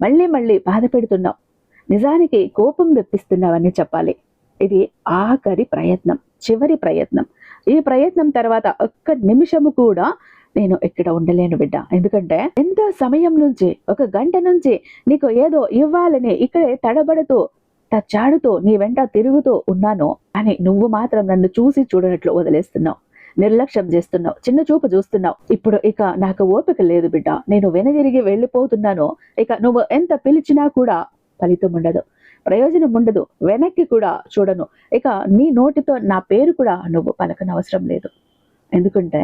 మళ్ళీ మళ్ళీ బాధ పెడుతున్నావు. నిజానికి కోపం తెప్పిస్తున్నావని చెప్పాలి. ఇది ఆఖరి ప్రయత్నం చివరి ప్రయత్నం. ఈ ప్రయత్నం తర్వాత ఒక్క నిమిషము కూడా నేను ఇక్కడ ఉండలేను బిడ్డ. ఎందుకంటే ఎంతో సమయం నుంచి ఒక గంట నుంచి నీకు ఏదో ఇవ్వాలని ఇక్కడే తడబడుతూ తచ్చాడుతూ నీ వెంట తిరుగుతూ ఉన్నాను అని నువ్వు మాత్రం నన్ను చూసి చూడనట్లు వదిలేస్తున్నావు. నిర్లక్ష్యం చేస్తున్నావు చిన్న చూపు చూస్తున్నావు. ఇప్పుడు ఇక నాకు ఓపిక లేదు బిడ్డ. నేను వెనదిరిగి వెళ్ళిపోతున్నాను. ఇక నువ్వు ఎంత పిలిచినా కూడా ఫలితం ఉండదు. ప్రయోజనం ఉండదు. వెనక్కి కూడా చూడను. ఇక నీ నోటితో నా పేరు కూడా నువ్వు పలకనవసరం లేదు. ఎందుకంటే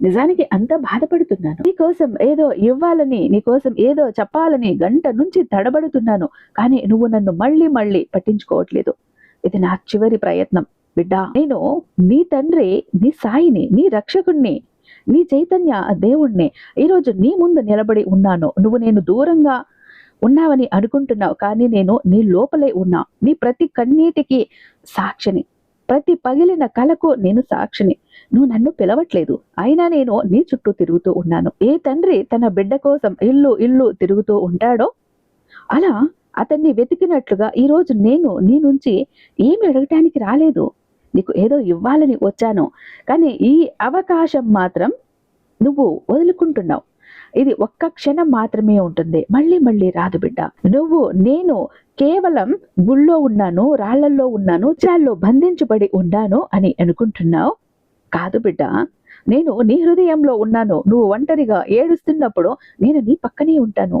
నిజానికి అంత బాధపడుతున్నాను. నీకోసం ఏదో ఇవ్వాలని నీకోసం ఏదో చెప్పాలని గంట నుంచి తడబడుతున్నాను. కానీ నువ్వు నన్ను మళ్ళీ మళ్ళీ పట్టించుకోవట్లేదు. ఇది నా చివరి ప్రయత్నం. బిడ్డ నేను నీ తండ్రి నీ సాయిని నీ రక్షకుణ్ణి నీ చైతన్య దేవుణ్ణి. ఈరోజు నీ ముందు నిలబడి ఉన్నాను. నువ్వు నేను దూరంగా ఉన్నావని అనుకుంటున్నావు. కానీ నేను నీ లోపలే ఉన్నా. నీ ప్రతి కన్నీటికి సాక్షిని. ప్రతి పగిలిన కలకు నేను సాక్షిని. నువ్వు నన్ను పిలవట్లేదు. అయినా నేను నీ చుట్టూ తిరుగుతూ ఉన్నాను. ఏ తండ్రి తన బిడ్డ కోసం ఇల్లు ఇల్లు తిరుగుతూ ఉంటాడో? అలా అతన్ని వెతికినట్లుగా ఈరోజు నేను నీ నుంచి ఏమి అడగటానికి రాలేదు. నీకు ఏదో ఇవ్వాలని వచ్చాను. కానీ ఈ అవకాశం మాత్రం నువ్వు వదులుకుంటున్నావు. ఇది ఒక్క క్షణం మాత్రమే ఉంటుంది. మళ్ళీ మళ్ళీ రాదు బిడ్డ. నువ్వు నేను కేవలం గుళ్ళో ఉన్నాను రాళ్ళల్లో ఉన్నాను చాల్లో బంధించబడి ఉన్నాను అని అనుకుంటున్నావు? కాదు బిడ్డ. నేను నీ హృదయంలో ఉన్నాను. నువ్వు ఒంటరిగా ఏడుస్తున్నప్పుడు నేను నీ పక్కనే ఉంటాను.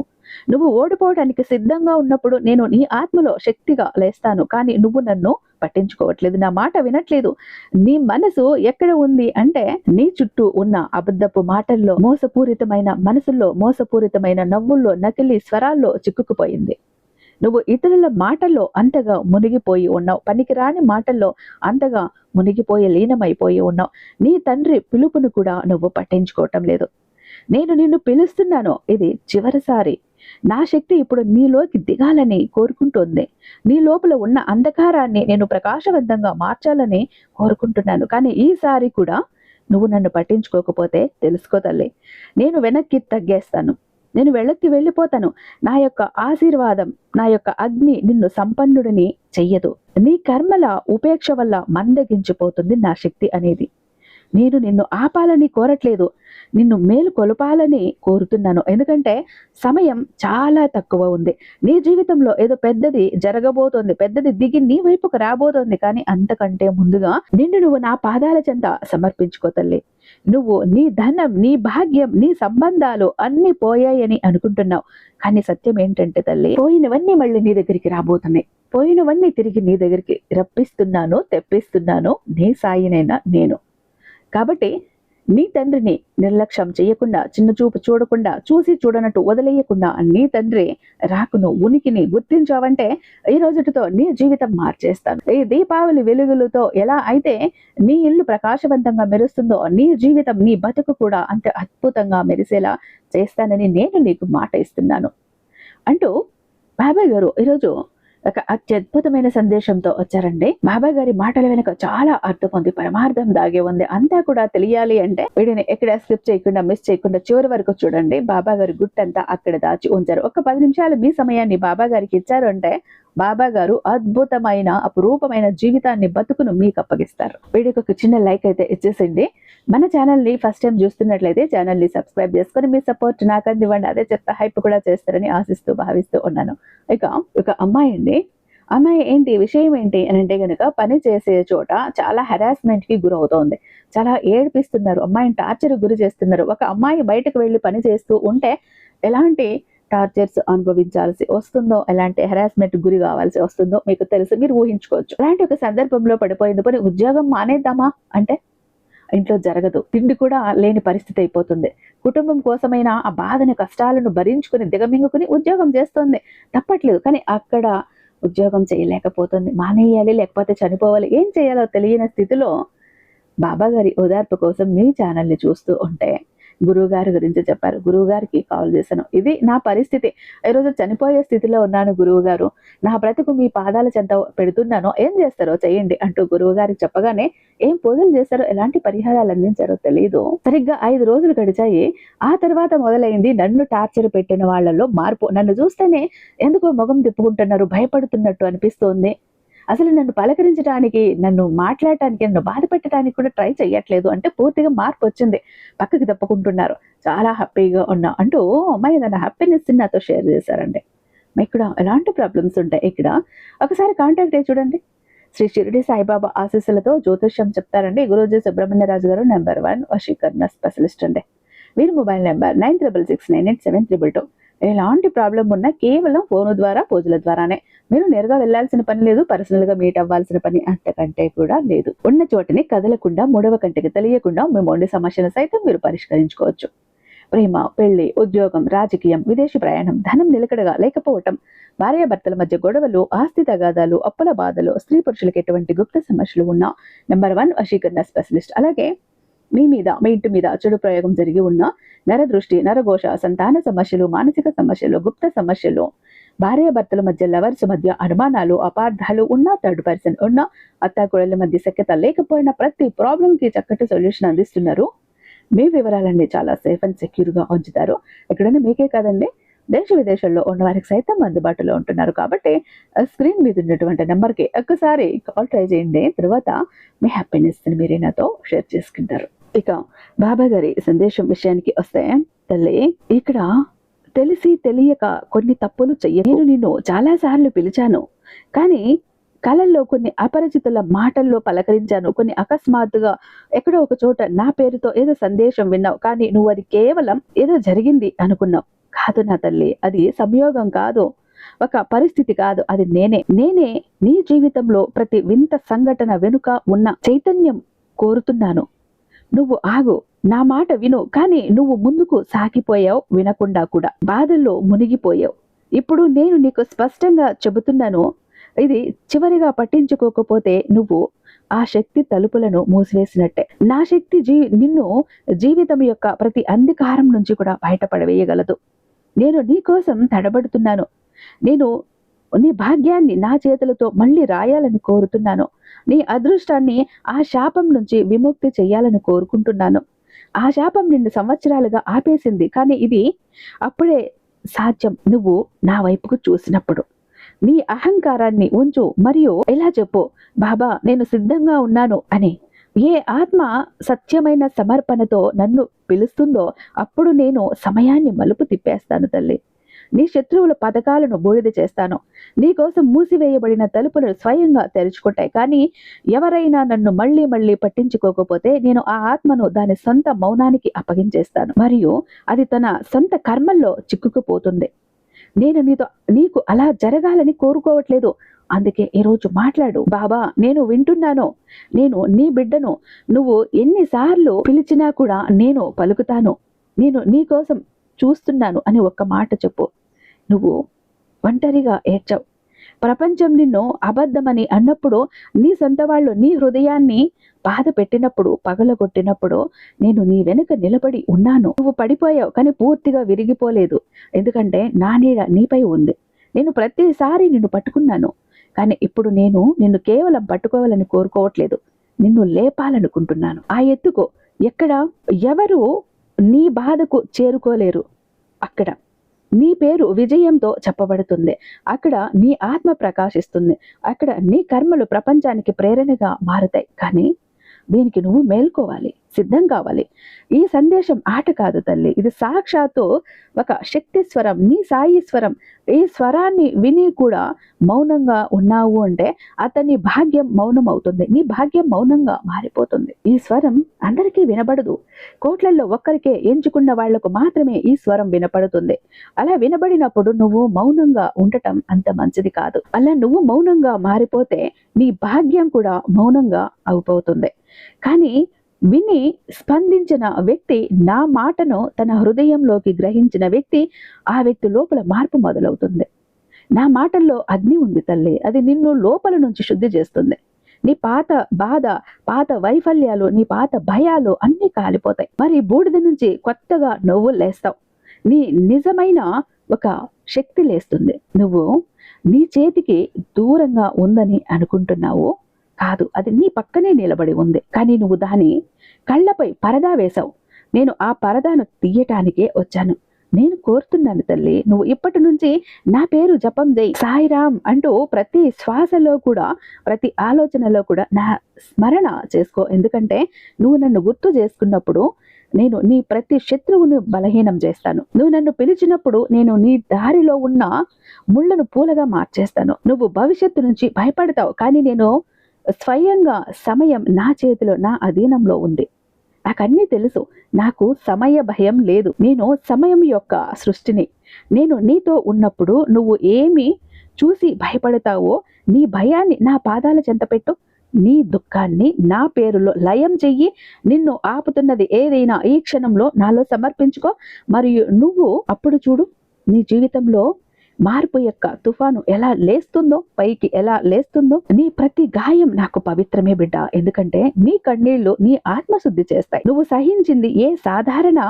నువ్వు ఓడిపోవడానికి సిద్ధంగా ఉన్నప్పుడు నేను నీ ఆత్మలో శక్తిగా లేస్తాను. కానీ నువ్వు నన్ను పట్టించుకోవట్లేదు నా మాట వినట్లేదు. నీ మనసు ఎక్కడ ఉంది అంటే నీ చుట్టూ ఉన్న అబద్ధపు మాటల్లో మోసపూరితమైన మనసుల్లో మోసపూరితమైన నవ్వుల్లో నకిలీ స్వరాల్లో చిక్కుకుపోయింది. నువ్వు ఇతరుల మాటల్లో అంతగా మునిగిపోయి ఉన్నావు పనికిరాని మాటల్లో అంతగా మునిగిపోయి లీనమైపోయి ఉన్నావు. నీ తండ్రి పిలుపును కూడా నువ్వు పట్టించుకోవటం లేదు. నేను నిన్ను పిలుస్తున్నాను. ఇది చివరిసారి. నా శక్తి ఇప్పుడు నీలోకి దిగాలని కోరుకుంటోంది. నీ లోపల ఉన్న అంధకారాన్ని నేను ప్రకాశవంతంగా మార్చాలని కోరుకుంటున్నాను. కానీ ఈసారి కూడా నువ్వు నన్ను పట్టించుకోకపోతే తెలుసుకో తల్లి. నేను వెనక్కి తగ్గేస్తాను. నేను వెనక్కి వెళ్ళిపోతాను. నా యొక్క ఆశీర్వాదం నా యొక్క అగ్ని నిన్ను సంపన్నుడిని చెయ్యదు. నీ కర్మల ఉపేక్ష వల్ల మందగించిపోతుంది నా శక్తి అనేది. నేను నిన్ను ఆపాలని కోరట్లేదు. నిన్ను మేలు కొలపాలని కోరుతున్నాను. ఎందుకంటే సమయం చాలా తక్కువ ఉంది. నీ జీవితంలో ఏదో పెద్దది జరగబోతోంది. పెద్దది దిగి నీ వైపుకు రాబోతోంది. కానీ అంతకంటే ముందుగా నిన్ను నువ్వు నా పాదాల చెంత సమర్పించుకో తల్లి. నువ్వు నీ ధనం నీ భాగ్యం నీ సంబంధాలు అన్ని పోయాయని అనుకుంటున్నావు. కానీ సత్యం ఏంటంటే తల్లి పోయినవన్నీ మళ్ళీ నీ దగ్గరికి రాబోతున్నాయి. పోయినవన్నీ తిరిగి నీ దగ్గరికి రప్పిస్తున్నాను తెప్పిస్తున్నాను. నీ సాయినైనా నేను. కాబట్టి నీ తండ్రిని నిర్లక్ష్యం చేయకుండా చిన్న చూపు చూడకుండా చూసి చూడనట్టు వదిలేయకుండా నీ తండ్రి రాకును ఉనికిని గుర్తించావంటే ఈ రోజుతో నీ జీవితం మార్చేస్తాను. ఈ దీపావళి వెలుగులతో ఎలా అయితే నీ ఇల్లు ప్రకాశవంతంగా మెరుస్తుందో నీ జీవితం నీ బతుకు కూడా అంత అద్భుతంగా మెరిసేలా చేస్తానని నేను నీకు మాట ఇస్తున్నాను. అంటూ బాబాయ్ గారు ఈరోజు ఒక అత్యద్భుతమైన సందేశంతో వచ్చారండి. బాబాయ్ గారి మాటల వెనుక చాలా అర్థం ఉంది పరమార్థం దాగే ఉంది అంతా కూడా తెలియాలి అంటే వీడిని ఎక్కడ స్కిప్ చేయకుండా మిస్ చేయకుండా చివరి వరకు చూడండి. బాబా గారి గుట్టంతా అక్కడ దాచి ఉంచారు. ఒక పది నిమిషాలు మీ సమయాన్ని బాబా గారికి ఇచ్చారు అంటే బాబా గారు అద్భుతమైన అపురూపమైన జీవితాన్ని బతుకును మీకు అప్పగిస్తారు. వీడియోకి ఒక చిన్న లైక్ అయితే ఇచ్చేసింది మన ఛానల్ని ఫస్ట్ టైం చూస్తున్నట్లయితే ఛానల్ని సబ్స్క్రైబ్ చేసుకొని మీ సపోర్ట్ నాకు అందివ్వండి. అదే చెప్తా హైప్ కూడా చేస్తారని ఆశిస్తూ భావిస్తూ ఉన్నాను. ఇక ఒక అమ్మాయి అండి. అమ్మాయి ఏంటి విషయం ఏంటి అని అంటే గనుక పని చేసే చోట చాలా హెరాస్మెంట్కి గురవుతోంది. చాలా ఏడిపిస్తున్నారు. అమ్మాయిని టార్చర్ గురి చేస్తున్నారు. ఒక అమ్మాయి బయటకు వెళ్ళి పని చేస్తూ ఉంటే ఎలాంటి టార్చర్స్ అనుభవించాల్సి వస్తుందో ఎలాంటి హెరాస్మెంట్ గురి కావాల్సి వస్తుందో మీకు తెలుసు మీరు ఊహించుకోవచ్చు. అలాంటి ఒక సందర్భంలో పడిపోయింది పోనీ ఉద్యోగం మానేద్దామా? అంటే ఇంట్లో జరగదు తిండి కూడా లేని పరిస్థితి అయిపోతుంది. కుటుంబం కోసమైనా ఆ బాధని కష్టాలను భరించుకుని దిగమింగుకుని ఉద్యోగం చేస్తుంది. తప్పట్లేదు కానీ అక్కడ ఉద్యోగం చేయలేకపోతుంది. మానేయాలి లేకపోతే చనిపోవాలి. ఏం చేయాలో తెలియని స్థితిలో బాబాగారి ఓదార్పు కోసం మీ ఛానల్ని చూస్తూ ఉంటే గురువు గారి గురించి చెప్పారు. గురువు గారికి కాల్ చేశాను. ఇది నా పరిస్థితి. ఈరోజు చనిపోయే స్థితిలో ఉన్నాను గురువు గారు నా బ్రతుకు మీ పాదాల చెంత పెడుతున్నాను. ఏం చేస్తారో చేయండి అంటూ గురువు గారికి చెప్పగానే ఏం పూజలు చేస్తారో ఎలాంటి పరిహారాలు అందించారో తెలియదు సరిగ్గా ఐదు రోజులు గడిచాయి. ఆ తర్వాత మొదలైంది నన్ను టార్చర్ పెట్టిన వాళ్ళలో మార్పు. నన్ను చూస్తేనే ఎందుకో ముఖం తిప్పుకుంటున్నారు భయపడుతున్నట్టు అనిపిస్తోంది. అసలు నన్ను పలకరించడానికి నన్ను మాట్లాడటానికి నన్ను బాధ పెట్టడానికి కూడా ట్రై చేయట్లేదు అంటే పూర్తిగా మార్పు వచ్చింది. పక్కకి తప్పుకుంటున్నారు. చాలా హ్యాపీగా ఉన్నా. అంటూ అమ్మాయి తన హ్యాపీనెస్ నాతో షేర్ చేశారండి. ఇక్కడ ఎలాంటి ప్రాబ్లమ్స్ ఉంటాయి ఇక్కడ? ఒకసారి కాంటాక్ట్ అయ్యి చూడండి. శ్రీ షిరిడి సాయిబాబా ఆశీస్సులతో జ్యోతిష్యం చెప్తారండి. గురూజీ సుబ్రహ్మణ్యరాజు గారు నెంబర్ వన్ వశీకరణ స్పెషలిస్ట్ అండి. వీరి mobile number nine triple six nine eight seven triple two. ఎలాంటి ప్రాబ్లం ఉన్నా కేవలం ఫోను ద్వారా పూజల ద్వారానే. మీరు నేరుగా వెళ్ళాల్సిన పని లేదు పర్సనల్గా మీట్ అవ్వాల్సిన పని అంతకంటే కూడా లేదు. ఉన్న చోటని కదలకుండా మూడవ కంటికి తెలియకుండా మీ మొండి సమస్యను సైతం మీరు పరిష్కరించుకోవచ్చు. ప్రేమ పెళ్ళి ఉద్యోగం రాజకీయం విదేశీ ప్రయాణం ధనం నిలకడగా లేకపోవటం భార్యాభర్తల మధ్య గొడవలు ఆస్తి తగాదాలు అప్పుల బాధలు స్త్రీ పురుషులకు ఎటువంటి గుప్త సమస్యలు ఉన్నా నెంబర్ వన్ వశీకరణ స్పెషలిస్ట్. అలాగే మీ మీద మీ ఇంటి మీద చెడు ప్రయోగం జరిగి ఉన్న నరదృష్టి నరఘోష సంతాన సమస్యలు మానసిక సమస్యలు గుప్త సమస్యలు భార్యాభర్తల మధ్య లవర్స్ మధ్య అనుమానాలు అపార్థాలు ఉన్న థర్డ్ పర్సన్ ఉన్న అత్తాకోడల మధ్య సఖ్యత లేకపోయినా ప్రతి ప్రాబ్లంకి చక్కటి సొల్యూషన్ అందిస్తున్నారు. మీ వివరాలన్నీ చాలా సేఫ్ అండ్ సెక్యూర్గా ఉంచుతారు. ఎక్కడైనా మీకే కాదండి దేశ విదేశాల్లో ఉన్న వారికి సైతం అందుబాటులో ఉంటున్నారు. కాబట్టి స్క్రీన్ మీద ఉన్నటువంటి నెంబర్కి ఒక్కసారి కాల్ ట్రై చేయండి. తర్వాత మీ హ్యాపీనెస్ని మీరే నాతో షేర్ చేసుకుంటారు. ఇక బాబా గారి సందేశం విషయానికి వస్తే తల్లి ఇక్కడ తెలిసి తెలియక కొన్ని తప్పులు చెయ్య నేను నిన్ను చాలా సార్లు పిలిచాను. కానీ కళల్లో కొన్ని అపరిచితుల మాటల్లో పలకరించాను. కొన్ని అకస్మాత్తుగా ఎక్కడో ఒక చోట నా పేరుతో ఏదో సందేశం విన్నావు. కానీ నువ్వు అది కేవలం ఏదో జరిగింది అనుకున్నావు. కాదు నా తల్లి అది సంయోగం కాదు. ఒక పరిస్థితి కాదు అది నేనే. నేనే నీ జీవితంలో ప్రతి వింత సంఘటన వెనుక ఉన్న చైతన్యం కోరుతున్నాను. నువ్వు ఆగు నా మాట విను కానీ నువ్వు ముందుకు సాగిపోయావు వినకుండా కూడా. బాధల్లో మునిగిపోయావు. ఇప్పుడు నేను నీకు స్పష్టంగా చెబుతున్నాను ఇది చివరిగా పట్టించుకోకపోతే నువ్వు ఆ శక్తి తలుపులను మూసివేసినట్టే. నా శక్తి జీ నిన్ను జీవితం యొక్క ప్రతి అంధకారం నుంచి కూడా బయటపడవేయగలదు. నేను నీ కోసం తడబడుతున్నాను. నేను నీ భాగ్యాన్ని నా చేతులతో మళ్ళీ రాయాలని కోరుతున్నాను. నీ అదృష్టాన్ని ఆ శాపం నుంచి విముక్తి చేయాలని కోరుకుంటున్నాను. ఆ శాపం నిన్ను సంవత్సరాలుగా ఆపేసింది. కానీ ఇది అప్పుడే సాధ్యం. నువ్వు నా వైపుకు చూసినప్పుడు. నీ అహంకారాన్ని ఉంచు. మరియు ఇలా చెప్పు? బాబా నేను సిద్ధంగా ఉన్నాను అని. ఏ ఆత్మ సత్యమైన సమర్పణతో నన్ను పిలుస్తుందో అప్పుడు నేను సమయాన్ని మలుపు తిప్పేస్తాను తల్లి. నీ శత్రువుల పథకాలను బూడిద చేస్తాను. నీ కోసం మూసివేయబడిన తలుపులు స్వయంగా తెరుచుకుంటాయి. కానీ ఎవరైనా నన్ను మళ్ళీ మళ్ళీ పట్టించుకోకపోతే నేను ఆ ఆత్మను దాని సొంత మౌనానికి అప్పగించేస్తాను. మరియు అది తన సొంత కర్మల్లో చిక్కుకుపోతుంది. నేను నీతో నీకు అలా జరగాలని కోరుకోవట్లేదు. అందుకే ఈరోజు మాట్లాడు. బాబా నేను వింటున్నాను. నేను నీ బిడ్డను. నువ్వు ఎన్నిసార్లు పిలిచినా కూడా నేను పలుకుతాను. నేను నీ కోసం చూస్తున్నాను అని ఒక్క మాట చెప్పు. నువ్వు ఒంటరిగా ఏడ్చావు. ప్రపంచం నిన్ను అబద్ధమని అన్నప్పుడు నీ సొంత వాళ్ళు నీ హృదయాన్ని బాధ పెట్టినప్పుడు పగలగొట్టినప్పుడు నేను నీ వెనుక నిలబడి ఉన్నాను. నువ్వు పడిపోయావు కానీ పూర్తిగా విరిగిపోలేదు. ఎందుకంటే నా నీడ నీపై ఉంది. నేను ప్రతిసారి నిన్ను పట్టుకున్నాను. కానీ ఇప్పుడు నేను నిన్ను కేవలం పట్టుకోవాలని కోరుకోవట్లేదు. నిన్ను లేపాలనుకుంటున్నాను. ఆ ఎత్తుకు ఎక్కడ ఎవరు నీ బాధకు చేరుకోలేరు. అక్కడ నీ పేరు విజయంతో చెప్పబడుతుంది. అక్కడ నీ ఆత్మ ప్రకాశిస్తుంది. అక్కడ నీ కర్మలు ప్రపంచానికి ప్రేరణగా మారుతాయి. కానీ దీనికి నువ్వు మేల్కోవాలి. సిద్ధం కావాలి. ఈ సందేశం ఆట కాదు తల్లి. ఇది సాక్షాత్తు ఒక శక్తి స్వరం నీ సాయి స్వరం. ఈ స్వరాన్ని విని కూడా మౌనంగా ఉన్నావు అంటే అతని భాగ్యం మౌనం అవుతుంది నీ భాగ్యం మౌనంగా మారిపోతుంది. ఈ స్వరం అందరికీ వినబడదు. కోట్లల్లో ఒక్కరికే ఎంచుకున్న వాళ్ళకు మాత్రమే ఈ స్వరం వినపడుతుంది. అలా వినబడినప్పుడు నువ్వు మౌనంగా ఉండటం అంత మంచిది కాదు. అలా నువ్వు మౌనంగా మారిపోతే నీ భాగ్యం కూడా మౌనంగా అవుపోతుంది కానీ విని స్పందించిన వ్యక్తి నా మాటను తన హృదయంలోకి గ్రహించిన వ్యక్తి ఆ వ్యక్తి లోపల మార్పు మొదలవుతుంది. నా మాటల్లో అగ్ని ఉంది తల్లి అది నిన్ను లోపల నుంచి శుద్ధి చేస్తుంది. నీ పాత బాధ పాత వైఫల్యాలు నీ పాత భయాలు అన్నీ కాలిపోతాయి. మరి బూడిద నుంచి కొత్తగా నువ్వు లేస్తావు. నీ నిజమైన ఒక శక్తి లేస్తుంది. నువ్వు నీ చేతికి దూరంగా ఉందని అనుకుంటున్నావు. కాదు అది నీ పక్కనే నిలబడి ఉంది. కానీ నువ్వు దాని కళ్ళపై పరదా వేశావు. నేను ఆ పరదాను తీయటానికే వచ్చాను. నేను కోరుతున్నాను తల్లి నువ్వు ఇప్పటి నుంచి నా పేరు జపం జై సాయిరామ్ అంటూ ప్రతి శ్వాసలో కూడా ప్రతి ఆలోచనలో కూడా నా స్మరణ చేసుకో. ఎందుకంటే నువ్వు నన్ను గుర్తు చేసుకున్నప్పుడు నేను నీ ప్రతి శత్రువును బలహీనం చేస్తాను. నువ్వు నన్ను పిలిచినప్పుడు నేను నీ దారిలో ఉన్న ముళ్ళను పూలగా మార్చేస్తాను. నువ్వు భవిష్యత్తు నుంచి భయపడతావు. కానీ నేను స్వయంగా సమయం నా చేతిలో నా అధీనంలో ఉంది. నాకన్నీ తెలుసు. నాకు సమయ భయం లేదు. నేను సమయం యొక్క సృష్టిని. నేను నీతో ఉన్నప్పుడు నువ్వు ఏమి చూసి భయపడతావో నీ భయాన్ని నా పాదాల చెంత పెట్టు. నీ దుఃఖాన్ని నా పేరులో లయం చెయ్యి. నిన్ను ఆపుతున్నది ఏదైనా ఈ క్షణంలో నాలో సమర్పించుకో. మరియు నువ్వు అప్పుడు చూడు నీ జీవితంలో మార్పు యొక్క తుఫాను ఎలా లేస్తుందో పైకి ఎలా లేస్తుందో నీ ప్రతి గాయం నాకు పవిత్రమే బిడ్డ. ఎందుకంటే నీ కన్నీళ్ళు నీ ఆత్మశుద్ధి చేస్తాయి. నువ్వు సహించింది ఏ సాధారణ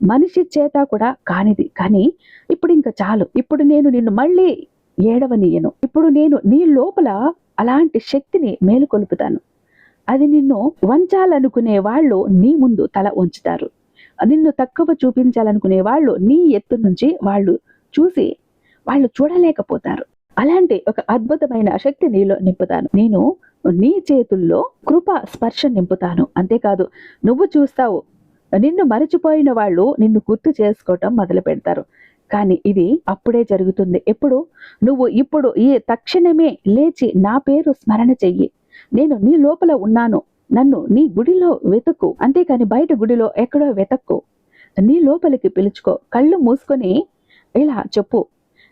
మనిషి చేత కూడా కానిది. కానీ ఇప్పుడు ఇంకా చాలు. ఇప్పుడు నేను నిన్ను మళ్ళీ ఏడవనీయను. ఇప్పుడు నేను నీ లోపల అలాంటి శక్తిని మేలుకొలుపుతాను. అది నిన్ను వంచాలనుకునే వాళ్ళు నీ ముందు తల ఉంచుతారు నిన్ను తక్కువ చూపించాలనుకునే వాళ్ళు నీ ఎత్తు నుంచి వాళ్ళు చూసి వాళ్ళు చూడలేకపోతారు. అలాంటి ఒక అద్భుతమైన శక్తి నీలో నింపుతాను. నేను నీ చేతుల్లో కృప స్పర్శ నింపుతాను. అంతేకాదు నువ్వు చూస్తావు నిన్ను మరచిపోయిన వాళ్ళు నిన్ను గుర్తు చేసుకోవటం మొదలు పెడతారు కానీ ఇది అప్పుడే జరుగుతుంది. ఎప్పుడు? నువ్వు ఇప్పుడు ఈ తక్షణమే లేచి నా పేరు స్మరణ చెయ్యి. నేను నీ లోపల ఉన్నాను. నన్ను నీ గుడిలో వెతుకు. అంతేకాని బయట గుడిలో ఎక్కడో వెతక్కు. నీ లోపలికి పిలుచుకో. కళ్ళు మూసుకొని ఇలా చెప్పు.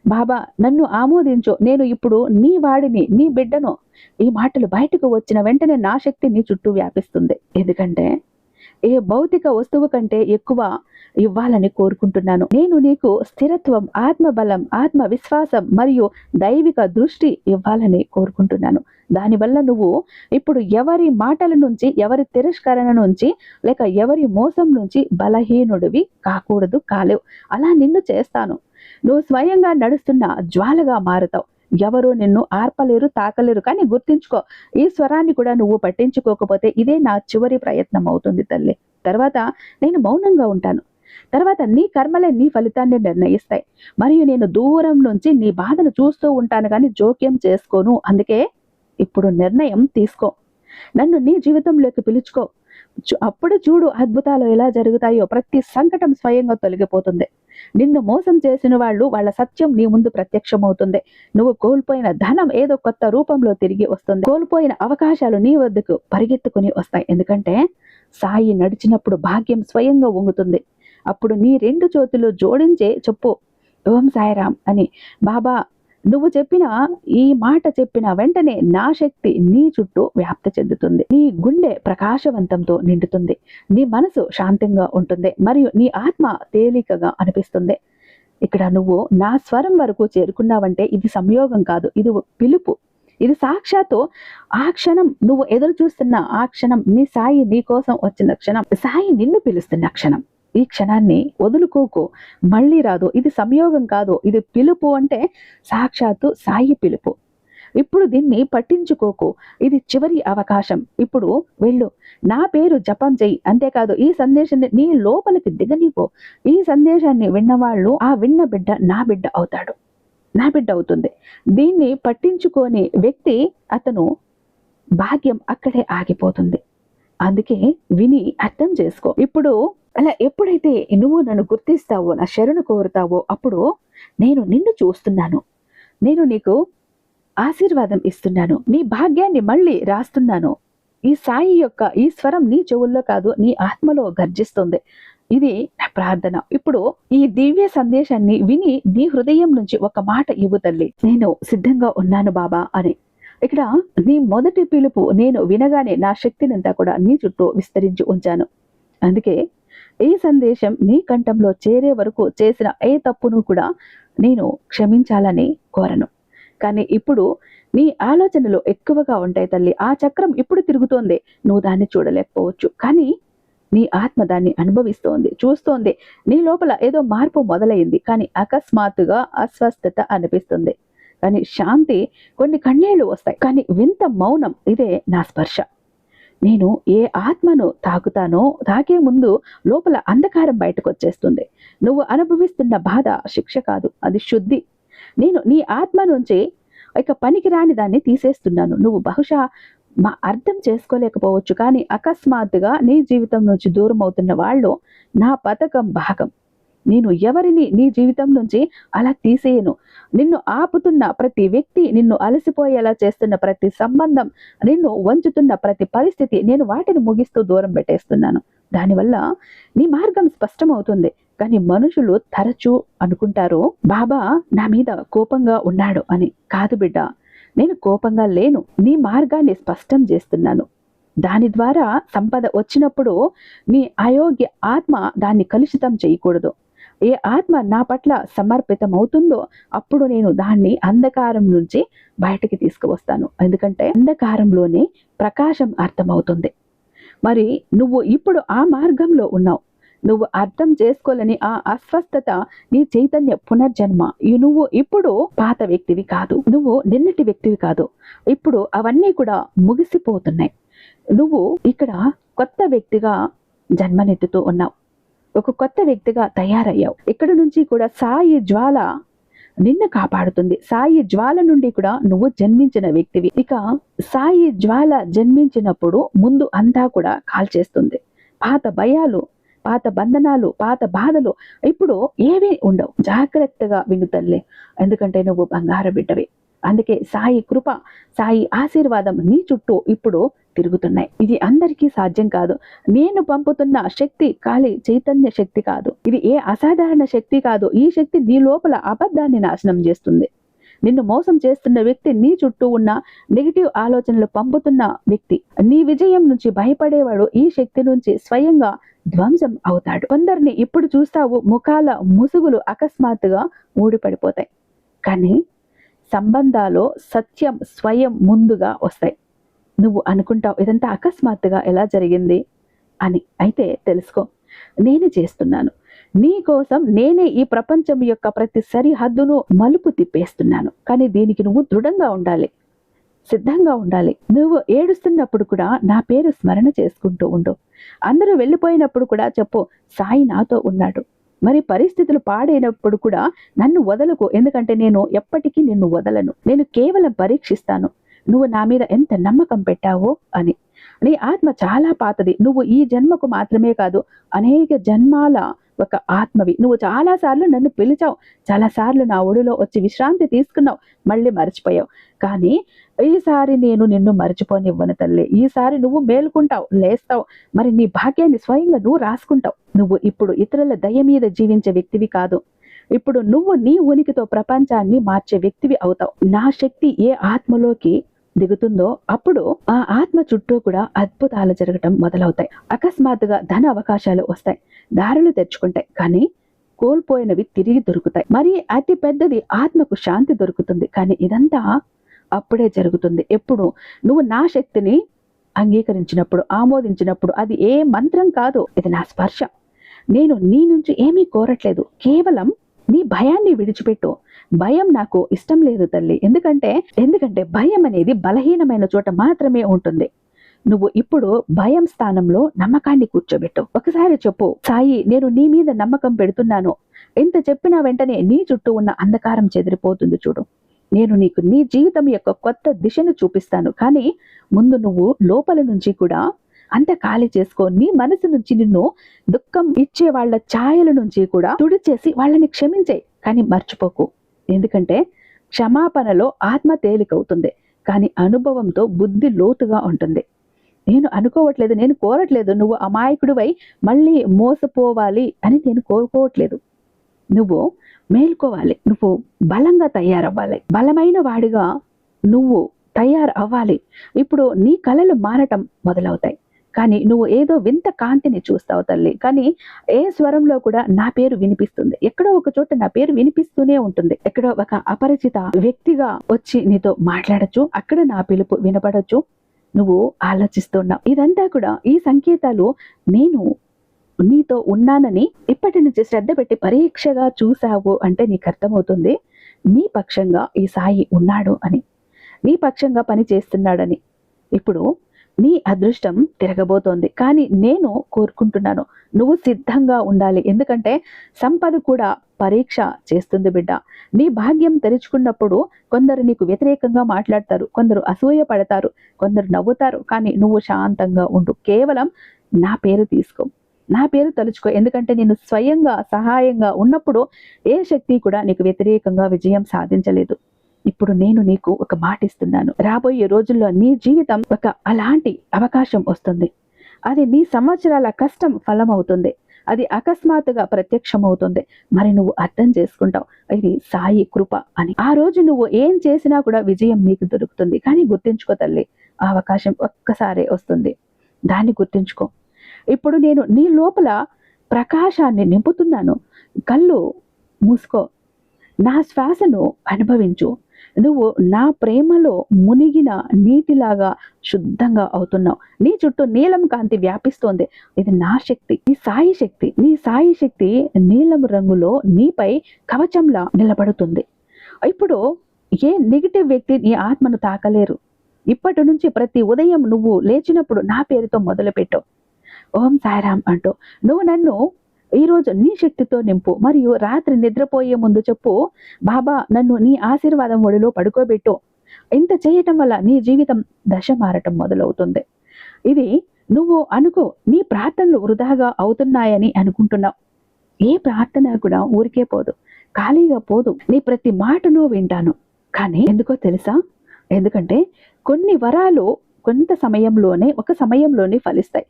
బాబా నన్ను ఆమోదించు. నేను ఇప్పుడు నీ వాడిని నీ బిడ్డను ఈ మాటలు బయటకు వచ్చిన వెంటనే నా శక్తి నీ చుట్టూ వ్యాపిస్తుంది. ఎందుకంటే ఏ భౌతిక వస్తువు కంటే ఎక్కువ ఇవ్వాలని కోరుకుంటున్నాను. నేను నీకు స్థిరత్వం ఆత్మబలం ఆత్మవిశ్వాసం మరియు దైవిక దృష్టి ఇవ్వాలని కోరుకుంటున్నాను. దానివల్ల నువ్వు ఇప్పుడు ఎవరి మాటల నుంచి ఎవరి తిరస్కరణ నుంచి లేక ఎవరి మోసం నుంచి బలహీనుడివి కాకూడదు కాలేవు. అలా నిన్ను చేస్తాను. నువ్వు స్వయంగా నడుస్తున్న జ్వాలగా మారుతావు. ఎవరు నిన్ను ఆర్పలేరు తాకలేరు. కానీ గుర్తించుకో ఈ స్వరాన్ని కూడా నువ్వు పట్టించుకోకపోతే ఇదే నా చివరి ప్రయత్నం అవుతుంది తల్లి. తర్వాత నేను మౌనంగా ఉంటాను. తర్వాత నీ కర్మలే నీ ఫలితాన్ని నిర్ణయిస్తాయి. మరియు నేను దూరం నుంచి నీ బాధను చూస్తూ ఉంటాను కానీ జోక్యం చేసుకోను. అందుకే ఇప్పుడు నిర్ణయం తీసుకో. నన్ను నీ జీవితంలోకి పిలుచుకో. అప్పుడు చూడు అద్భుతాలు ఎలా జరుగుతాయో. ప్రతి సంకటం స్వయంగా తొలగిపోతుంది. నిన్ను మోసం చేసిన వాళ్ళు వాళ్ళ సత్యం నీ ముందు ప్రత్యక్షమవుతుంది. నువ్వు కోల్పోయిన ధనం ఏదో కొత్త రూపంలో తిరిగి వస్తుంది. కోల్పోయిన అవకాశాలు నీ వద్దకు పరిగెత్తుకుని వస్తాయి. ఎందుకంటే సాయి నడిచినప్పుడు భాగ్యం స్వయంగా వంగుతుంది అప్పుడు నీ రెండు చేతులు జోడించే చెప్పు. ఓం సాయిరామ్ అని బాబా నువ్వు చెప్పిన ఈ మాట చెప్పిన వెంటనే నా శక్తి నీ చుట్టూ వ్యాప్తి చెందుతుంది. నీ గుండె ప్రకాశవంతంతో నిండుతుంది. నీ మనసు శాంతంగా ఉంటుంది. మరియు నీ ఆత్మ తేలికగా అనిపిస్తుంది. ఇక్కడ నువ్వు నా స్వరం వరకు చేరుకున్నావంటే ఇది సంయోగం కాదు. ఇది పిలుపు. ఇది సాక్షాత్తు ఆ క్షణం. నువ్వు ఎదురు చూస్తున్న ఆ క్షణం. నీ సాయి నీ కోసం వచ్చిన క్షణం. సాయి నిన్ను పిలుస్తున్న క్షణం. ఈ క్షణాన్ని వదులుకోకు. మళ్ళీ రాదు. ఇది సంయోగం కాదు. ఇది పిలుపు అంటే సాక్షాత్తు సాయి పిలుపు. ఇప్పుడు దీన్ని పట్టించుకోకు. ఇది చివరి అవకాశం. ఇప్పుడు వెళ్ళు. నా పేరు జపం చెయ్యి. అంతేకాదు ఈ సందేశాన్ని నీ లోపలికి దిగనివ్వు. ఈ సందేశాన్ని విన్నవాళ్ళు ఆ విన్న బిడ్డ నా బిడ్డ అవుతాడు. నా బిడ్డ అవుతుంది. దీన్ని పట్టించుకోని వ్యక్తి అతను భాగ్యం అక్కడే ఆగిపోతుంది. అందుకే విని అర్థం చేసుకో. ఇప్పుడు అలా ఎప్పుడైతే నువ్వు నన్ను గుర్తిస్తావో నా శరణు కోరుతావో అప్పుడు నేను నిన్ను చూస్తున్నాను. నేను నీకు ఆశీర్వాదం ఇస్తున్నాను. నీ భాగ్యాన్ని మళ్ళీ రాస్తున్నాను. ఈ సాయి యొక్క ఈ స్వరం నీ చెవుల్లో కాదు నీ ఆత్మలో గర్జిస్తుంది. ఇది నా ప్రార్థన. ఇప్పుడు ఈ దివ్య సందేశాన్ని విని నీ హృదయం నుంచి ఒక మాట ఇవ్వు తల్లి. నేను సిద్ధంగా ఉన్నాను బాబా అని. ఇక్కడ నీ మొదటి పిలుపు నేను వినగానే నా శక్తినంతా కూడా నీ చుట్టూ విస్తరించి ఉంచాను. అందుకే ఈ సందేశం నీ కంఠంలో చేరే వరకు చేసిన ఏ తప్పును కూడా నేను క్షమించాలని కోరను. కానీ ఇప్పుడు నీ ఆలోచనలు ఎక్కువగా ఉంటాయి తల్లి. ఆ చక్రం ఇప్పుడు తిరుగుతోంది. నువ్వు దాన్ని చూడలేకపోవచ్చు. కానీ నీ ఆత్మ దాన్ని అనుభవిస్తోంది చూస్తోంది. నీ లోపల ఏదో మార్పు మొదలైంది. కానీ అకస్మాత్తుగా అస్వస్థత అనిపిస్తుంది. కానీ శాంతి కొన్ని కన్నీళ్ళు వస్తాయి. కానీ వింత మౌనం ఇదే నా స్పర్శ. నేను ఏ ఆత్మను తాకుతానో తాకే ముందు లోపల అంధకారం బయటకు వచ్చేస్తుంది నువ్వు అనుభవిస్తున్న బాధ శిక్ష కాదు అది శుద్ధి. నేను నీ ఆత్మ నుంచి ఇక పనికిరాని దాన్ని తీసేస్తున్నాను. నువ్వు బహుశా మా అర్థం చేసుకోలేకపోవచ్చు కానీ అకస్మాత్తుగా నీ జీవితం నుంచి దూరం అవుతున్న వాళ్ళు నా పథకం భాగం. నేను ఎవరిని నీ జీవితం నుంచి అలా తీసేయను. నిన్ను ఆపుతున్న ప్రతి వ్యక్తి నిన్ను అలసిపోయేలా చేస్తున్న ప్రతి సంబంధం నిన్ను వంచుతున్న ప్రతి పరిస్థితి నేను వాటిని ముగిస్తూ దూరం పెట్టేస్తున్నాను. దానివల్ల నీ మార్గం స్పష్టమవుతుంది. కానీ మనుషులు తరచూ అనుకుంటారు బాబా నా మీద కోపంగా ఉన్నాడు అని. కాదు బిడ్డ నేను కోపంగా లేను. నీ మార్గాన్ని స్పష్టం చేస్తున్నాను. దాని ద్వారా సంపద వచ్చినప్పుడు నీ అయోగ్య ఆత్మ దాన్ని కలుషితం చేయకూడదు. ఏ ఆత్మ నా పట్ల సమర్పితమవుతుందో అప్పుడు నేను దాన్ని అంధకారం నుంచి బయటికి తీసుకువస్తాను. ఎందుకంటే అంధకారంలోనే ప్రకాశం అర్థమవుతుంది. మరి నువ్వు ఇప్పుడు ఆ మార్గంలో ఉన్నావు. నువ్వు అర్థం చేసుకోలేని ఆ అస్వస్థత నీ చైతన్య పునర్జన్మ. ఈ నువ్వు ఇప్పుడు పాత వ్యక్తివి కాదు. నువ్వు నిన్నటి వ్యక్తివి కాదు. ఇప్పుడు అవన్నీ కూడా ముగిసిపోతున్నాయి. నువ్వు ఇక్కడ కొత్త వ్యక్తిగా జన్మనెత్తుతూ ఉన్నావు. ఒక కొత్త వ్యక్తిగా తయారయ్యావు. ఇక్కడ నుంచి కూడా సాయి జ్వాల నిన్ను కాపాడుతుంది. సాయి జ్వాల నుండి కూడా నువ్వు జన్మించిన వ్యక్తివి. ఇక సాయి జ్వాల జన్మించినప్పుడు ముందు అంతా కూడా కాల్చేస్తుంది పాత భయాలు పాత బంధనాలు పాత బాధలు ఇప్పుడు ఏవి ఉండవు. జాగ్రత్తగా విను తల్లి. ఎందుకంటే నువ్వు బంగారు బిడ్డవి. అందుకే సాయి కృప సాయి ఆశీర్వాదం నీ చుట్టూ ఇప్పుడు తిరుగుతున్నాయి. ఇది అందరికీ సాధ్యం కాదు. నేను పంపుతున్న శక్తి ఖాళీ చైతన్య శక్తి కాదు. ఇది ఏ అసాధారణ శక్తి కాదు. ఈ శక్తి నీ లోపల అబద్ధాన్ని నాశనం చేస్తుంది. నిన్ను మోసం చేస్తున్న వ్యక్తి నీ చుట్టూ ఉన్న నెగిటివ్ ఆలోచనలు పంపుతున్న వ్యక్తి. నీ విజయం నుంచి భయపడేవాడు ఈ శక్తి నుంచి స్వయంగా ధ్వంసం అవుతాడు. కొందరిని ఇప్పుడు చూస్తావు ముఖాల ముసుగులు అకస్మాత్తుగా ఊడిపడిపోతాయి. కానీ సంబంధాలు సత్యం స్వయం ముందుగా వస్తాయి. నువ్వు అనుకుంటావు ఇదంతా అకస్మాత్తుగా ఎలా జరిగింది అని. అయితే తెలుసుకో నేనే చేస్తున్నాను. నీ కోసం నేనే ఈ ప్రపంచం యొక్క ప్రతి సరిహద్దును మలుపు తిప్పేస్తున్నాను. కానీ దీనికి నువ్వు దృఢంగా ఉండాలి. సిద్ధంగా ఉండాలి. నువ్వు ఏడుస్తున్నప్పుడు కూడా నా పేరు స్మరణ చేసుకుంటూ ఉండు. అందరూ వెళ్ళిపోయినప్పుడు కూడా చెప్పు సాయి నాతో ఉన్నాడు. మరి పరిస్థితులు పాడైనప్పుడు కూడా నన్ను వదలకు. ఎందుకంటే నేను ఎప్పటికీ నిన్ను వదలను. నేను కేవలం పరీక్షిస్తాను. నువ్వు నా మీద ఎంత నమ్మకం పెట్టావో అని. నీ ఆత్మ చాలా పాతది. నువ్వు ఈ జన్మకు మాత్రమే కాదు అనేక జన్మాల ఒక ఆత్మవి. నువ్వు చాలా సార్లు నన్ను పిలిచావు. చాలాసార్లు నా ఒడిలో వచ్చి విశ్రాంతి తీసుకున్నావు. మళ్ళీ మర్చిపోయావు. కానీ ఈసారి నేను నిన్ను మర్చిపోనివ్వను తల్లి. ఈసారి నువ్వు మేలుకుంటావు లేస్తావు. మరి నీ భాగ్యాన్ని స్వయంగా నువ్వు రాసుకుంటావు. నువ్వు ఇప్పుడు ఇతరుల దయ మీద జీవించే వ్యక్తివి కాదు. ఇప్పుడు నువ్వు నీ ఉనికితో ప్రపంచాన్ని మార్చే వ్యక్తివి అవుతావు. నా శక్తి ఏ ఆత్మలోకి దిగుతుందో అప్పుడు ఆ ఆత్మ చుట్టూ కూడా అద్భుతాలు జరగటం మొదలవుతాయి. అకస్మాత్తుగా ధన అవకాశాలు వస్తాయి. దారులు తెచ్చుకుంటాయి కానీ కోల్పోయినవి తిరిగి దొరుకుతాయి. మరి అతి పెద్దది ఆత్మకు శాంతి దొరుకుతుంది. కానీ ఇదంతా అప్పుడే జరుగుతుంది. ఎప్పుడు? నువ్వు నా శక్తిని అంగీకరించినప్పుడు ఆమోదించినప్పుడు అది ఏ మంత్రం కాదు. ఇది నా స్పర్శ. నేను నీ నుంచి ఏమీ కోరట్లేదు. కేవలం నీ భయాన్ని విడిచిపెట్టు. భయం నాకు ఇష్టం లేదు తల్లి. ఎందుకంటే ఎందుకంటే భయం అనేది బలహీనమైన చోట మాత్రమే ఉంటుంది. నువ్వు ఇప్పుడు భయం స్థానంలో నమ్మకాన్ని కూర్చోబెట్టు. ఒకసారి చెప్పు సాయి నేను నీ మీద నమ్మకం పెడుతున్నాను. ఎంత చెప్పినా వెంటనే నీ చుట్టూ ఉన్న అంధకారం చెదిరిపోతుంది చూడు. నేను నీకు నీ జీవితం యొక్క కొత్త దిశను చూపిస్తాను. కానీ ముందు నువ్వు లోపల నుంచి కూడా అంత ఖాళీ చేసుకో. నీ మనసు నుంచి నిన్ను దుఃఖం ఇచ్చే వాళ్ళ ఛాయల నుంచి కూడా తుడిచేసి వాళ్ళని క్షమించే. కానీ మర్చిపోకు. ఎందుకంటే క్షమాపణలో ఆత్మ తేలికవుతుంది కానీ అనుభవంతో బుద్ధి లోతుగా ఉంటుంది. నేను అనుకోవట్లేదు నేను కోరట్లేదు నువ్వు అమాయకుడివై మళ్ళీ మోసపోవాలి అని నేను కోరుకోవట్లేదు. నువ్వు మేల్కోవాలి నువ్వు బలంగా తయారవ్వాలి. బలమైన వాడిగా నువ్వు తయారు అవ్వాలి ఇప్పుడు నీ కళలు మారటం మొదలవుతాయి. కానీ నువ్వు ఏదో వింత కాంతిని చూస్తావు తల్లి. కానీ ఏ స్వరంలో కూడా నా పేరు వినిపిస్తుంది. ఎక్కడో ఒక చోట నా పేరు వినిపిస్తూనే ఉంటుంది. ఎక్కడో ఒక అపరిచిత వ్యక్తిగా వచ్చి నీతో మాట్లాడచ్చు. అక్కడ నా పిలుపు వినపడచ్చు. నువ్వు ఆలోచిస్తున్నావు. ఇదంతా కూడా ఈ సంకేతాలు నేను నీతో ఉన్నానని ఇప్పటి నుంచి శ్రద్ధ పెట్టి పరీక్షగా చూసావు అంటే నీకు అర్థమవుతుంది. నీ పక్షంగా ఈ సాయి ఉన్నాడు అని. నీ పక్షంగా పని చేస్తున్నాడని ఇప్పుడు నీ అదృష్టం తిరగబోతోంది. కానీ నేను కోరుకుంటున్నాను నువ్వు సిద్ధంగా ఉండాలి. ఎందుకంటే సంపద కూడా పరీక్ష చేస్తుంది బిడ్డ. నీ భాగ్యం తెరుచుకున్నప్పుడు కొందరు నీకు వ్యతిరేకంగా మాట్లాడతారు కొందరు అసూయ పడతారు కొందరు నవ్వుతారు. కానీ నువ్వు శాంతంగా ఉండు. కేవలం నా పేరు తీసుకో. నా పేరు తలుచుకో. ఎందుకంటే నేను స్వయంగా సహాయంగా ఉన్నప్పుడు ఏ శక్తి కూడా నీకు వ్యతిరేకంగా విజయం సాధించలేదు. ఇప్పుడు నేను నీకు ఒక మాట ఇస్తున్నాను. రాబోయే రోజుల్లో నీ జీవితం ఒక అలాంటి అవకాశం వస్తుంది. అది నీ సంవత్సరాల కష్టం ఫలం అవుతుంది అది అకస్మాత్తుగా ప్రత్యక్షమవుతుంది. మరి నువ్వు అర్థం చేసుకుంటావు. ఇది సాయి కృప అని. ఆ రోజు నువ్వు ఏం చేసినా కూడా విజయం నీకు దొరుకుతుంది. కానీ గుర్తించుకో తల్లి ఆ అవకాశం ఒక్కసారే వస్తుంది. దాన్ని గుర్తించుకో. ఇప్పుడు నేను నీ లోపల ప్రకాశాన్ని నింపుతున్నాను. కళ్ళు మూసుకో. నా శ్వాసను అనుభవించు. నువ్వు నా ప్రేమలో మునిగిన నీటిలాగా శుద్ధంగా అవుతున్నావు. నీ చుట్టూ నీలం కాంతి వ్యాపిస్తోంది. ఇది నా శక్తి నీ సాయి శక్తి. నీ సాయి శక్తి నీలం రంగులో నీపై కవచంలా నిలబడుతుంది. ఇప్పుడు ఏ నెగిటివ్ వ్యక్తి నీ ఆత్మను తాకలేరు. ఇప్పటి నుంచి ప్రతి ఉదయం నువ్వు లేచినప్పుడు నా పేరుతో మొదలుపెట్టు. ఓం సాయిరామ్ అంటూ నువ్వు నన్ను ఈరోజు నీ శక్తితో నింపు మరియు రాత్రి నిద్రపోయే ముందు చెప్పు బాబా నన్ను నీ ఆశీర్వాదం ఒడిలో పడుకోబెట్టు. ఇంత చేయటం వల్ల నీ జీవితం దశ మారటం మొదలవుతుంది. ఇది నువ్వు అనుకో నీ ప్రార్థనలు వృధాగా అవుతున్నాయని అనుకుంటున్నావు. ఏ ప్రార్థన కూడా ఊరికే పోదు ఖాళీగా పోదు. నీ ప్రతి మాటను వింటాను. కానీ ఎందుకో తెలుసా? ఎందుకంటే కొన్ని వరాలు కొంత సమయంలోనే ఒక సమయంలోనే ఫలిస్తాయి.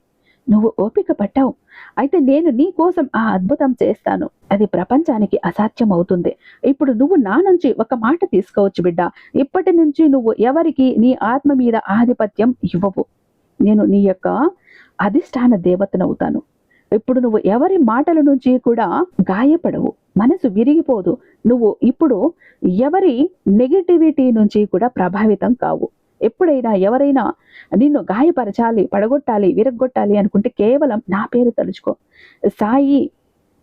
నువ్వు ఓపిక పట్టావు. అయితే నేను నీ కోసం ఆ అద్భుతం చేస్తాను. అది ప్రపంచానికి అసాధ్యం అవుతుంది ఇప్పుడు నువ్వు నా నుంచి ఒక మాట తీసుకోవచ్చు బిడ్డ. ఇప్పటి నుంచి నువ్వు ఎవరికి నీ ఆత్మ మీద ఆధిపత్యం ఇవ్వవు. నేను నీ యొక్క అధిష్టాన దేవతనవుతాను. ఇప్పుడు నువ్వు ఎవరి మాటల నుంచి కూడా గాయపడవు. మనసు విరిగిపోదు. నువ్వు ఇప్పుడు ఎవరి నెగిటివిటీ నుంచి కూడా ప్రభావితం కావు. ఎప్పుడైనా ఎవరైనా నిన్ను గాయపరచాలి పడగొట్టాలి విరగొట్టాలి అనుకుంటే కేవలం నా పేరు తలుచుకో. సాయి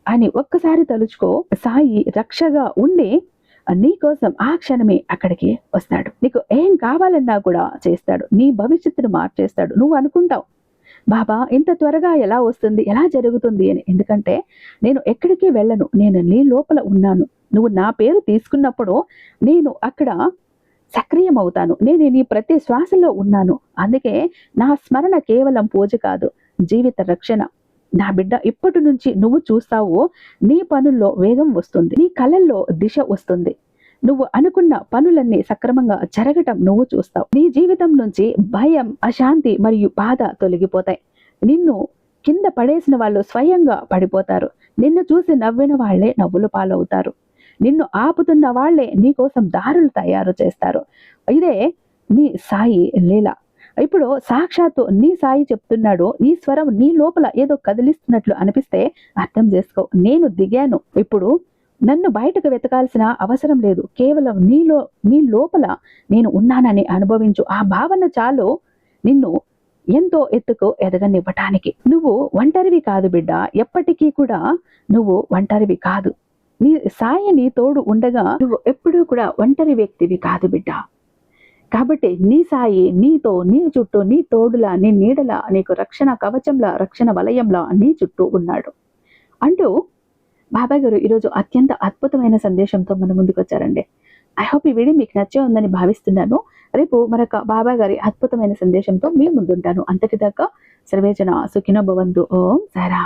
అని ఒక్కసారి తలుచుకో. సాయి రక్షగా ఉండి నీకోసం ఆ క్షణమే అక్కడికి వస్తాడు. నీకు ఏం కావాలన్నా కూడా చేస్తాడు. నీ భవిష్యత్తును మార్చేస్తాడు. నువ్వు అనుకుంటావు బాబా ఇంత త్వరగా ఎలా వస్తుంది? ఎలా జరుగుతుంది? అని. ఎందుకంటే నేను ఎక్కడికి వెళ్ళను. నేను నీ లోపల ఉన్నాను. నువ్వు నా పేరు తీసుకున్నప్పుడు నేను అక్కడ సక్రియం అవుతాను నేను నీ ప్రతి శ్వాసలో ఉన్నాను. అందుకే నా స్మరణ కేవలం పూజ కాదు జీవిత రక్షణ. నా బిడ్డ ఇప్పటి నుంచి నువ్వు చూస్తావు నీ పనుల్లో వేగం వస్తుంది నీ కళల్లో దిశ వస్తుంది. నువ్వు అనుకున్న పనులన్నీ సక్రమంగా జరగటం నువ్వు చూస్తావు. నీ జీవితం నుంచి భయం అశాంతి మరియు బాధ తొలగిపోతాయి. నిన్ను కింద పడేసిన వాళ్ళు స్వయంగా పడిపోతారు. నిన్ను చూసి నవ్విన వాళ్ళే నవ్వులు పాలవుతారు. నిన్ను ఆపుతున్న వాళ్ళే నీకోసం దారులు తయారు చేస్తారు. ఇదే నీ సాయి లీల. ఇప్పుడు సాక్షాత్తు నీ సాయి చెప్తున్నాడు ఈ స్వరం నీ లోపల ఏదో కదిలిస్తున్నట్లు అనిపిస్తే అర్థం చేసుకో నేను దిగాను. ఇప్పుడు నన్ను బయటకు వెతకాల్సిన అవసరం లేదు కేవలం నీలో నీ లోపల నేను ఉన్నానని అనుభవించు. ఆ భావన చాలు నిన్ను ఎంతో ఎత్తుకు ఎదగనివ్వటానికి. నువ్వు ఒంటరివి కాదు బిడ్డ ఎప్పటికీ కూడా నువ్వు ఒంటరివి కాదు. నీ సాయి నీ తోడు ఉండగా నువ్వు ఎప్పుడూ కూడా ఒంటరి వ్యక్తివి కాదు బిడ్డ. కాబట్టి నీ సాయి నీతో నీ చుట్టూ నీ తోడులా నీ నీడలా నీకు రక్షణ కవచంలా రక్షణ వలయంలా నీ చుట్టూ ఉన్నాడు. అంటూ బాబాయ్ గారు ఈరోజు అత్యంత అద్భుతమైన సందేశంతో మన ముందుకు వచ్చారండి. ఐ హోప్ ఈ వీడియో మీకు నచ్చే ఉందని భావిస్తున్నాను. రేపు మరొక బాబా గారి అద్భుతమైన సందేశంతో మీ ముందుంటాను. అంతటిదాకా సర్వేజన సుఖినో భవంతు. ఓం సారా